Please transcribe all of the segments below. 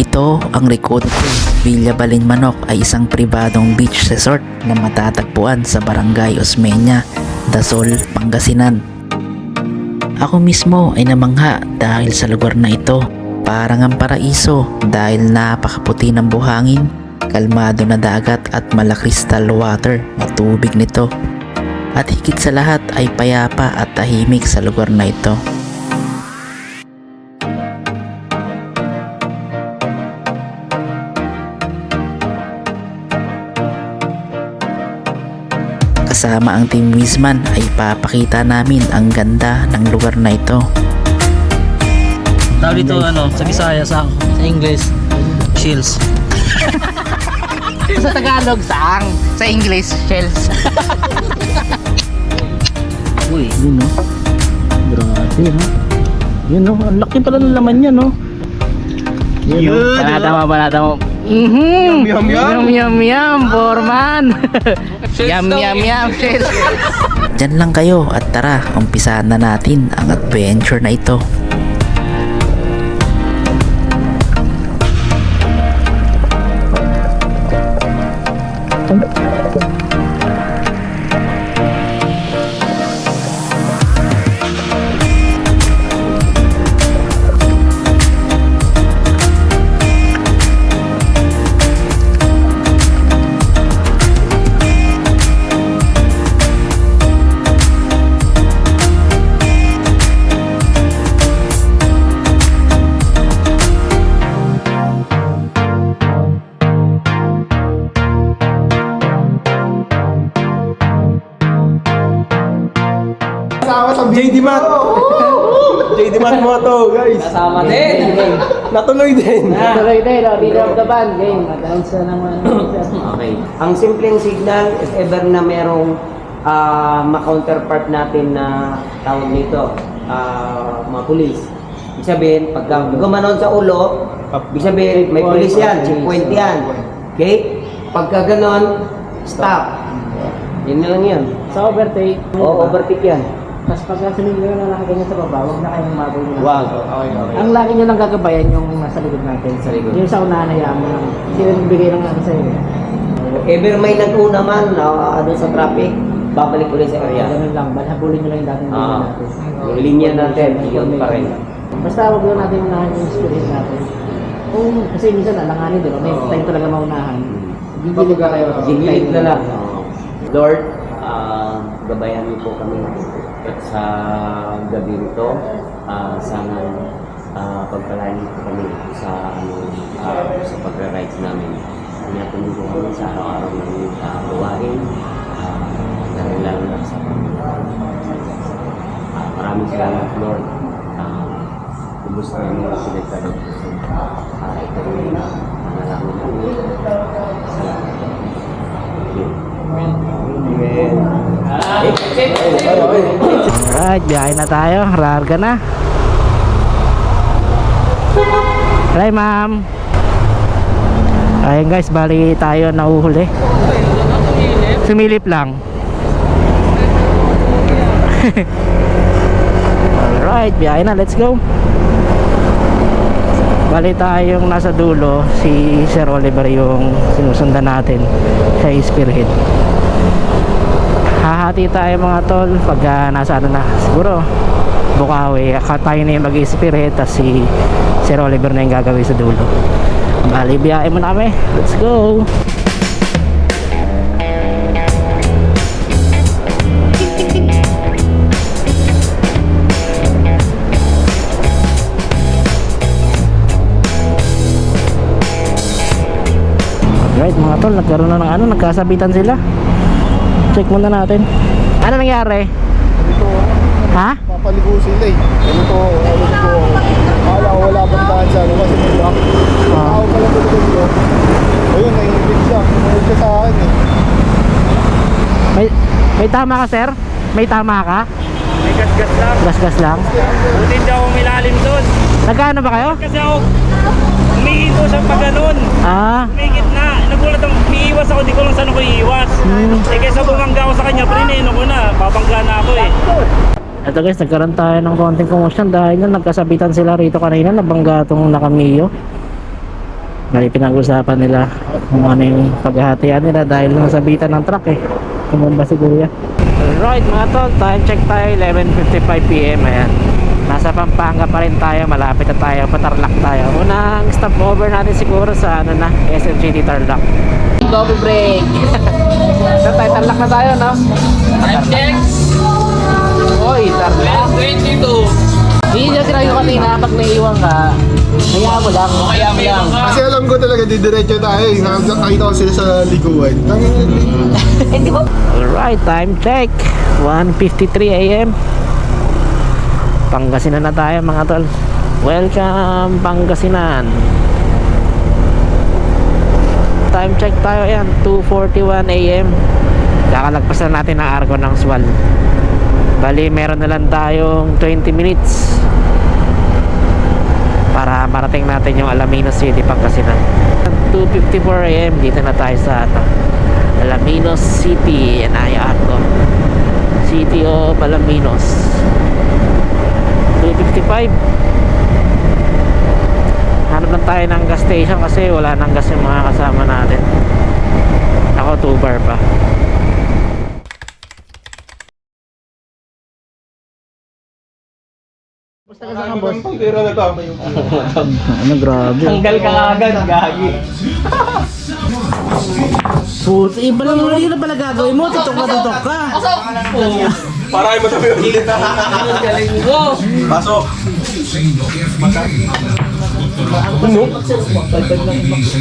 Ito ang Recodo Villa Balinmanok ay isang pribadong beach resort na matatagpuan sa Barangay Osmeña, Dasol, Pangasinan. Ako mismo ay namangha dahil sa lugar na ito parang ang paraiso dahil napakaputi ng buhangin, kalmado na dagat at malakristal water na tubig nito. At higit sa lahat ay payapa at tahimik sa lugar na ito. Kasama ang Team Wisman ay papakita namin ang ganda ng lugar na ito. Tawag dito ano, sa Bisaya, sa, sa English, shields. Sa Tagalog, sang. Sa English, shells. Uy, yun no. Grabe ha. Yun no, ang laki pala ng laman niya no. Yun, no? Panata mo, panata mo. Mhm. Yum, yum, yum. Yum, yum, yum, Borman. yum, yum, yum. Diyan lang kayo at tara, umpisahan na natin ang adventure na ito. JD Mo to, guys. Kasama din. Natuloy din. Tuloy din, no? leader of the band. Game, announce na naman. Okay. Ang simpleng signal, if ever na merong ah, ma-counterpart natin na tawag nito, ah, mga pulis. Ibig sabihin, pagka gumanon sa ulo, ibig sabihin, may pulis yan, checkpoint yan. Okay? Pagka ganon, stop. Yun na lang yan. Sa overtake, O, overtake yan. Tapos pag sumingin na nakaganyan sa baba, huwag na kayong mabay nila. Wag. Ang lagi nyo lang gagabayan yung nasa likod natin. Sa likod. Yung sa unahan na yan, sila nagbigay ng ano sa'yo. Ever may nag-una man, na ano sa traffic, babalik ulit sa area. Ganun lang, balhabulin nyo lang yung dating linya Ah, natin. yung linya natin, yun pa rin. Basta huwag lang natin unahan yung spirit natin. Kung, kasi minsan alanganin, di ba? May time talaga maunahan. Gigilid ka kayo. Gigilid na lang. Lord, ah, gabayan niyo po kami sa gabi nito, ah, sana uh, pagpalain niyo po kami sa ah, sa pag-rides namin. Niyo po kami sa araw-araw ng uh, gawain, uh, dahil lalo na sa Ah, maraming salamat, Lord. Uh, Lubos na yung pinagtanong ko sa uh, ito rin na panalangin namin. Salamat. Thank you. Alright, biyahe na tayo. Rarga na. Hi, ma'am. Ayun guys, bali tayo nauhuli. Sumilip lang. Alright, biyahe na. Let's go. Bali tayong nasa dulo, si Sir Oliver yung sinusundan natin sa Spearhead. Hahati tayo mga tol. Pag ah, nasa ano na siguro Bukawi. Aka tayo na yung mag-spearhead tapos si Sir Oliver na yung gagawin sa dulo. Bali biyahe mo na kami. Let's go! Alright mga tol, nagkaroon na ng ano, nagkasabitan sila. Check muna natin. Ano nangyari? Ha? Papaligo sila eh. Ano to, ano to. Akala ko wala bang daan sa ano kasi may lock. Tao pala ko. Ayun, naiingit siya. Naiingit siya sa akin eh. May, may tama ka sir? May tama ka? May gas-gas lang. Gas-gas lang? Buti hindi ako milalim doon. Nagkano ba kayo? Kasi ako, umihinto sa pag ganun. Ah, Umigit. Nagulat ako, umiiwas ako, di ko lang saan ako iiwas. Hmm. Eh kaysa bumangga ako sa kanya, prineno ko na. Babangga na ako eh. ito guys, nagkaroon tayo ng konting commotion dahil na nagkasabitan sila rito kanina, nabangga itong nakamiyo. May pinag-usapan nila kung ano yung paghahatian nila dahil nasabitan ng truck eh. Kumumba si Kuya. Alright mga tol, time check tayo 11.55pm ayan. Nasa Pampanga pa rin tayo, malapit na tayo, patarlak tayo. Unang stop over natin siguro sa ano na, SMGT Tarlac. Double break! Saan tayo? Tarlac na tayo, no? Time check! Oy, Tarlac! 22! Hindi niya sinabi ko kanina, pag naiiwan ka, hayaan mo lang. Hayaan mo lang. Kasi alam ko talaga, didiretso tayo. eh. Nakakita ko sila sa liguan. Tangin na Alright, time check. 1.53 a.m. Pangasinan na tayo mga tol. Welcome Pangasinan. Time check tayo yan, 2.41 a.m. Kakalagpas na natin ang argo ng Swal. Bali, meron na lang tayong 20 minutes para marating natin yung Alaminos City, Pangasinan. 2.54 a.m. Dito na tayo sa ano, Alaminos City and Ayako City of Alaminos 255 Hanap lang tayo ng gas station kasi wala nang gas yung mga kasama natin. Ako 2 bar pa. Basta ka sa boss? Pera na to. Ano grabe. Tanggal ka agad, gagi. Puto, iba lang na pala gagawin mo. Tutok ka, tutok ka Para kayo matabi yung hilit. Galing mo. Pasok.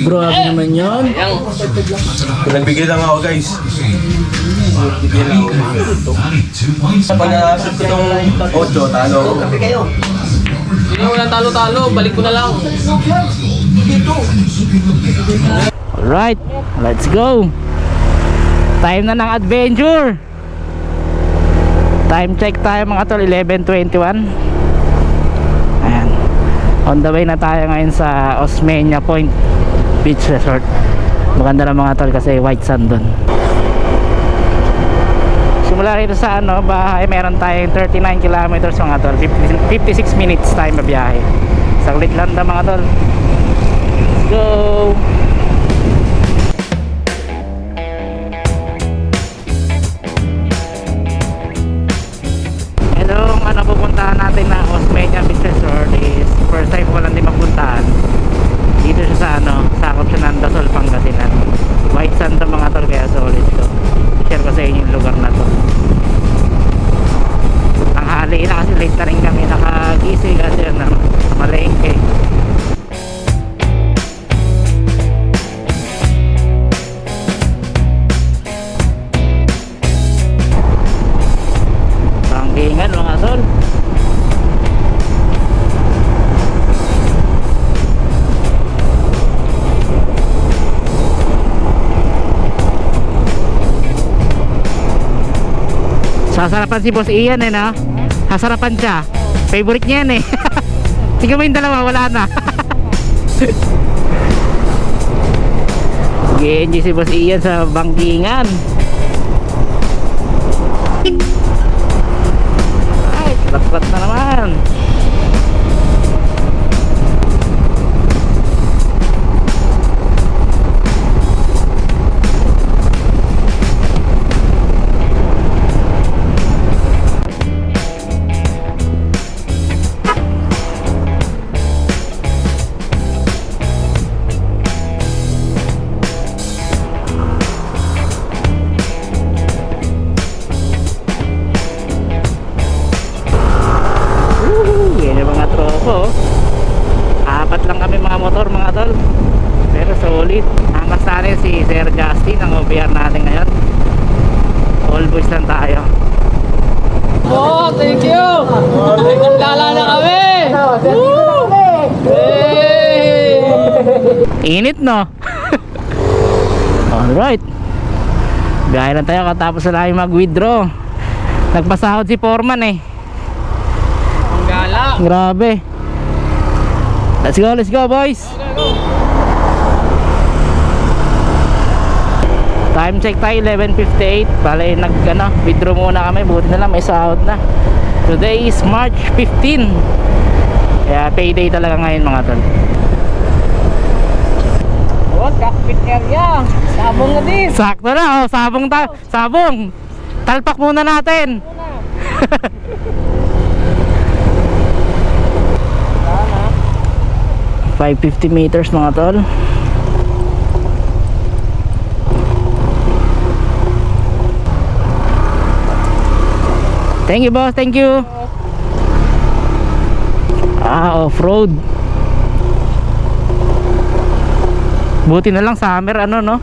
Grabe naman yun Nagbigay lang ako guys. Nagbigay lang ako. Pag nasip ko itong 8, talo. Hindi mo lang talo-talo, balik ko na lang. Alright, let's go. Time na ng adventure. Time check tayo mga tol, 11.21. Ayan. On the way na tayo ngayon sa Osmeña Point Beach Resort. Maganda na mga tol kasi white sand dun. Simula rito sa ano, bahay, meron tayong 39 kilometers mga tol. 50 56 minutes tayo mabiyahe. Saglit lang na mga tol. Let's go! Sasarapan si Boss Ian eh no? Sasarapan siya. Favorite niya yan eh. Tingnan mo yung dalawa, wala na. Nag-enjoy si Boss Ian sa bangkingan. Ay, rat na naman. Lang kami mga motor mga tol. Pero solid. Ang kasali si Sir Justin ang OBR natin ngayon. All boys lang tayo. Oh, thank you! Nagkandala na kami! Woo! Hey! Init no? Alright. Biyahe lang tayo katapos na namin mag-withdraw. Nagpasahod si Foreman eh. Ang gala! Grabe. Let's go, let's go boys. Time check tayo 11:58. Pala nag ano, withdraw muna kami. Buti na lang may sahod na. Today is March 15. Kaya payday talaga ngayon mga tol. Oh, cockpit area. Sabong na din. Sakto na. Oh, sabong ta sabong. Talpak muna natin. Muna. 550 meters mga tol. Thank you boss. Thank you. Ah off-road. Buti na lang summer ano no?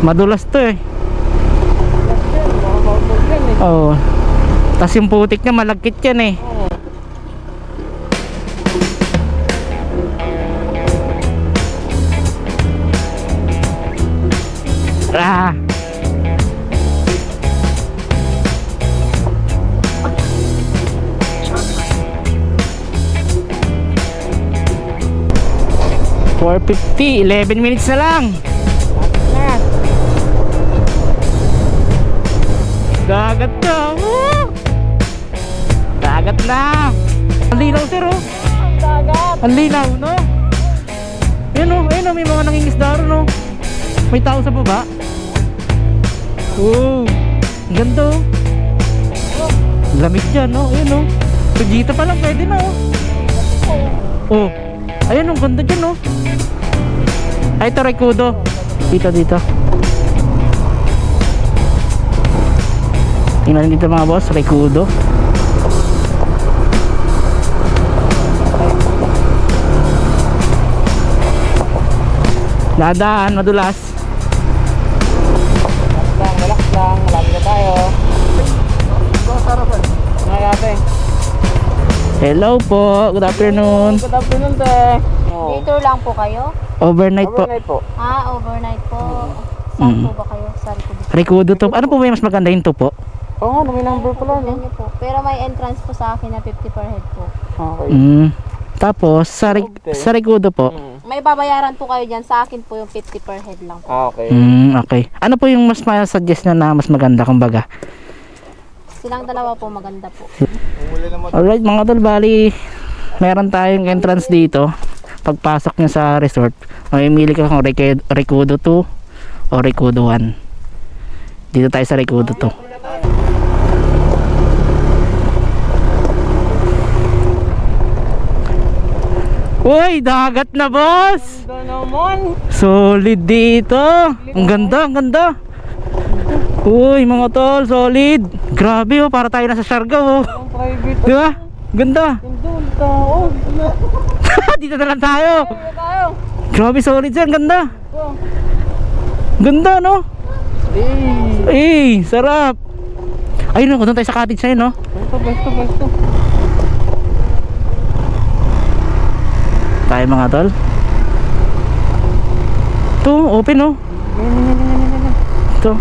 Madulas to eh. Oh tas yung putik niya malagkit yan eh. Ah. Four fifty, 11 minutes na lang. Dagat. Woo! Dagat na. Ang linaw sir oh. Dagat. Ang linaw no. Ayun oh, ayun oh, may mga nangingisda ron oh. May tao sa baba. Oh, ganda oh. Lamig dyan no, ayun oh. Pagita pa lang pwede na oh. Oh, ayun oh, ganda dyan oh. Ay, ito Rekudo. Dito, dito. Tingnan dito mga boss, Rekudo. Dadaan, madulas. Tayo. Kape. Hello po, good afternoon. Good afternoon, te. Dito lang po kayo? Overnight po. Ah, overnight po. Saan Mm. po ba kayo? Saan po? Rekudo to. Ano po ba yung mas maganda yung to po? Oo, may number pala, no? po. Pero may entrance po sa akin na 50 per head po. Mm. Tapos, sa, Re- sa Rekudo po. May babayaran po kayo dyan. Sa akin po yung 50 per head lang po. Mm, okay. Ano po yung mas ma-suggest na na mas maganda kumbaga? Silang dalawa po maganda po. Alright mga tol, bali meron tayong entrance dito. Pagpasok nyo sa resort, mamimili ka kung Reke- Rekudo 2 o Rekudo 1. Dito tayo sa Rekudo 2. Uy, dagat na boss! Solid dito! Ang ganda, ang ganda! Uy, mga tol, solid! Grabe oh, para tayo nasa Siargao oh! Di ba? Ganda! Dito na lang tayo! Grabe, solid sir, ganda! Ganda no? Eh, sarap! Ayun no, doon tayo sa cottage sa'yo no? Tayo mga tol. Ito, open no? Ito.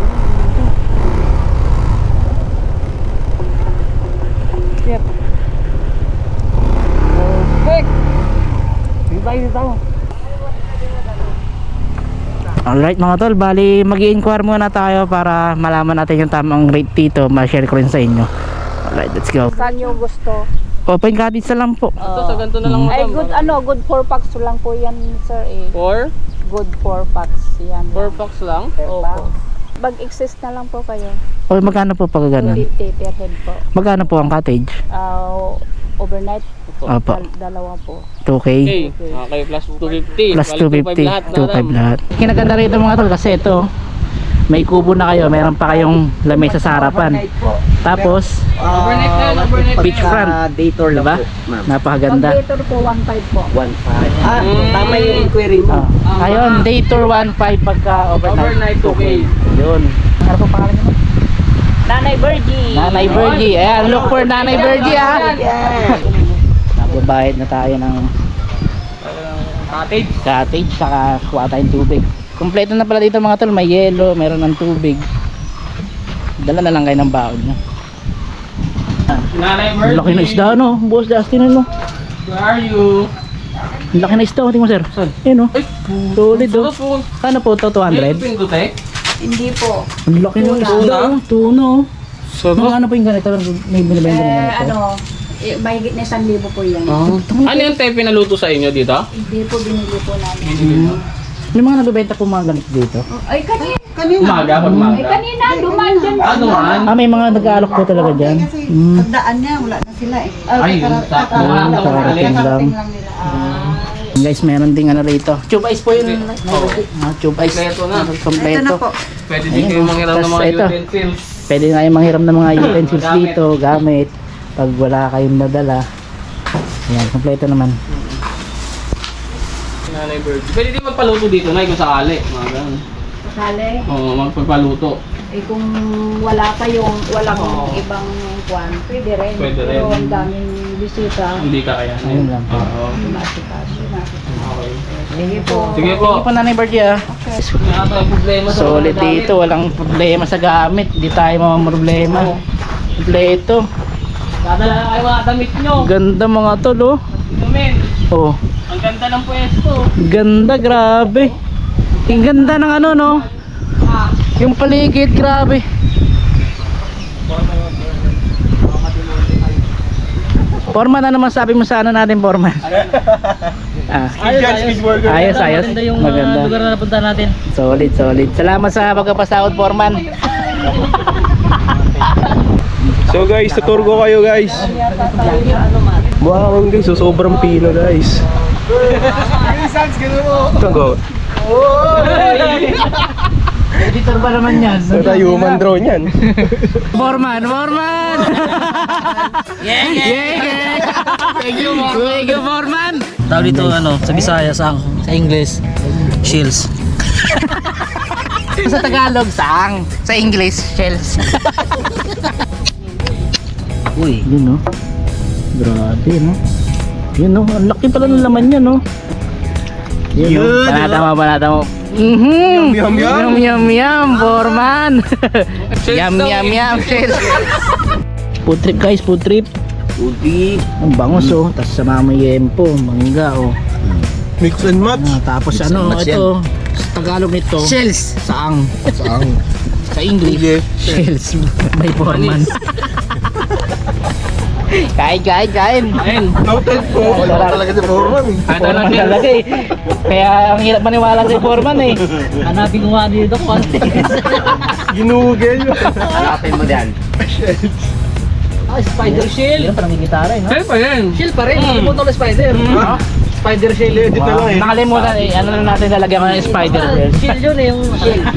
Alright mga tol, bali mag inquire muna tayo para malaman natin yung tamang rate dito, ma-share ko rin sa inyo. Alright, let's go. Saan nyo gusto? Open cottage na lang po. Ito sa ganito na lang Ay, madam. good ano, good 4 packs lang po yan, sir eh. Four? Good 4 packs yan. Four packs lang? Opo. Mag-exist na lang po kayo. O magkano po pag ganun? 50 per head po. Magkano po ang cottage? Ah, overnight, Opo, dal- dalawa po. 2K. Okay. Okay, plus 250. Plus Bali, 250, lahat, 25 madam. lahat. Kinaganda rito mga tol kasi ito, may kubo na kayo, meron pa kayong lamesa sa harapan. Tapos, Overnight na, yun, overnight. beachfront. day tour Diba? Napakaganda. Computer po 1.5 po. 1.5. Ah, tama yung inquiry mo. Ah, ayun, day tour 1.5 pagka overnight. Overnight, okay. Yun. Ano po pangalan niyo? Nanay Virgie. Nanay Virgie. Ayan, look for Nanay Virgie ah. Nagbabayad na tayo ng Cottage. cottage saka kuha tayong tubig. Kompleto na pala dito mga tol, may yelo, meron ng tubig. Dala na lang kayo ng baon nyo. Nanay Virgie. laki na isda no, boss Justin ano. Where are you? Ang laki na isda, tingnan mo sir. Ayun oh. Ay, Solid oh. po. Ano po to, 200? Pindot eh. Hindi po. Ang laki ng isda oh, tuno. So, Mga ano po yung ganito, may binibenta ng Eh, ganito. ano, eh, mahigit na 1,000 po yan. Ano yung tayo pinaluto sa inyo dito? Hindi po binili po namin. Hmm. May mga nagbebenta po mga ganito dito. Ay, kanina. Umaga, pag Ay, umaga. kanina. Dumaan dyan. Ano man? Ah, may mga nag-aalok po talaga dyan. Hmm. Pagdaan niya, wala na sila eh. Ay, yun. Sakto. Ah, Nakarating lang. lang nila. Guys, meron ding ano rito. Tube ice po yun. Ah, tube ice. Kompleto na. Kompleto. Pwede din kayo manghiram ng mga ito. utensils. Pwede na kayong manghiram ng mga utensils dito, gamit. Pag wala kayong nadala. Ayan, kompleto naman. Nanay Bird. Pwede din magpaluto dito, Nay, kung sakali. Mga ganun. Sali. Oo, magpapaluto. Eh kung wala kayong, walang ibang kwan, pwede rin. Pwede rin. Pero ang daming bisita. Hindi ka kaya. Ayun lang. Oo. Masikaso na. Okay. Sige po. Sige Sige po. po, Nanay Bertie ah. Wala tayong problema sa Solid mga gamit. dito, walang problema sa gamit. Hindi tayo mga problema. Kompleto. Dadala na kayo mga damit nyo. Ganda mga tol oh. Ito, men. Oh, Ang ganda ng pwesto. ganda grabe. Ang ganda ng ano no. Yung paligid grabe. Forman, ano masabi mo sa ano natin, Forman? ah, ayos, ayos. Maganda. lugar na napunta natin. Solid, solid. Salamat sa pagkapasahod, Forman. So guys, tutur ko kayo guys. Wow, guys, so sobrang pino guys. Ito go. Editor ba naman yan? Ito tayo human drone yan. Forman, Forman! yeah, yeah, yeah! Thank you, Forman! Thank you, Forman! Tawag dito ano, sa Bisaya, sa, sa English, shields. sa Tagalog, sang. Sa English, shells. Uy, Yun no. Grabe no. Yun no. Ang laki pala ng laman niya no. Yun no. Panata mo, panata mo. Mhm. Yum, yum, yum. Yum yum yum, Borman. yum yum yum. Food trip guys, food trip. Udi. Ang bangos oh. Tapos sa mamayempo, mangga oh. Mix and match. Ah, tapos ano, match ito. Sa Tagalog nito. Shells. Saang. Saan? Sa English. Shells. May Borman. Kain, kain, kain. Ayun. Noted po. Wala talaga si Foreman eh. Ito lang din. talaga eh. Kaya ang hirap maniwala sa Foreman eh. hanapin ko nga dito kung ano. Ginugel. Hanapin mo dyan. Ah, spider shield. Hindi parang gitara eh, no? Ayun pa yan. Shield pa rin, mm. puto spider. Spider shield. Edit na lang eh. Nakalimutan eh. Ano na natin lalagyan ko ng spider Ah, web. shield yun eh, yung shield.